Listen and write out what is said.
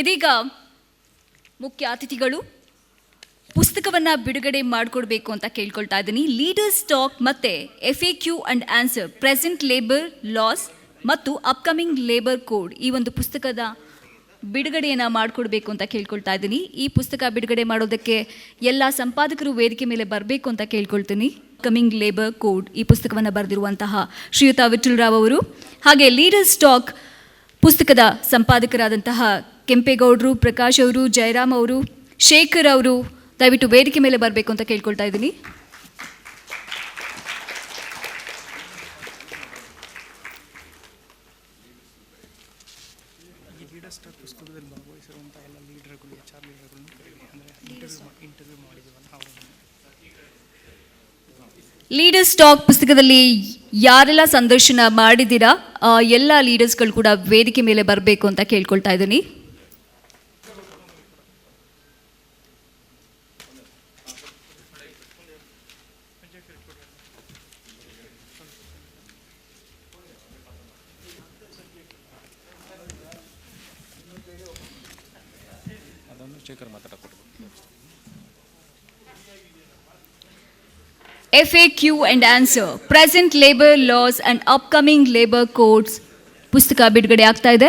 ಇದೀಗ ಮುಖ್ಯ ಅತಿಥಿಗಳು, ಪುಸ್ತಕವನ್ನು ಬಿಡುಗಡೆ ಮಾಡಿಕೊಡ್ಬೇಕು ಅಂತ ಕೇಳ್ಕೊಳ್ತಾ ಇದ್ದೀನಿ. ಲೀಡರ್ಸ್ ಟಾಕ್ ಮತ್ತೆ F A Q and answer present labour laws ಮತ್ತು ಅಪ್ಕಮಿಂಗ್ ಲೇಬರ್ ಕೋಡ್ ಈ ಒಂದು ಪುಸ್ತಕದ ಬಿಡುಗಡೆಯನ್ನು ಮಾಡಿಕೊಡ್ಬೇಕು ಅಂತ ಕೇಳ್ಕೊಳ್ತಾ ಇದ್ದೀನಿ. ಈ ಪುಸ್ತಕ ಬಿಡುಗಡೆ ಮಾಡೋದಕ್ಕೆ ಎಲ್ಲ ಸಂಪಾದಕರು ವೇದಿಕೆ ಮೇಲೆ ಬರಬೇಕು ಅಂತ ಕೇಳ್ಕೊಳ್ತೀನಿ. ಕಮಿಂಗ್ ಲೇಬರ್ ಕೋಡ್ ಈ ಪುಸ್ತಕವನ್ನು ಬರೆದಿರುವಂತಹ ಶ್ರೀಯುತ ವಿಠಲ್ ರಾವ್ ಅವರು. ಹಾಗೆ ಲೀಡರ್ಸ್ ಟಾಕ್ ಪುಸ್ತಕದ ಸಂಪಾದಕರಾದಂತಹ ಕೆಂಪೇಗೌಡರು, ಪ್ರಕಾಶ್ ಅವರು, ಜಯರಾಮ್ ಅವರು, ಶೇಖರ್ ಅವರು, ದಯವಿಟ್ಟು ವೇದಿಕೆ ಮೇಲೆ ಬರಬೇಕು ಅಂತ ಕೇಳ್ಕೊಳ್ತಾ ಇದ್ದೀನಿ. ಲೀಡರ್ಸ್ ಟಾಕ್ ಪುಸ್ತಕದಲ್ಲಿ ಯಾರೆಲ್ಲ ಸಂದರ್ಶನ ಮಾಡಿದ್ದೀರಾ ಎಲ್ಲ ಲೀಡರ್ಸ್ಗಳು ಕೂಡ ವೇದಿಕೆ ಮೇಲೆ ಬರಬೇಕು ಅಂತ ಕೇಳ್ಕೊಳ್ತಾ ಇದ್ದೀನಿ. ಅದನ್ನು ಶೇಖರ್ ಮಾತಾಡಕ್ಕೆ F A Q and answer present labour laws and upcoming labour codes ಪುಸ್ತಕ ಬಿಡುಗಡೆ ಆಗ್ತಾ ಇದೆ.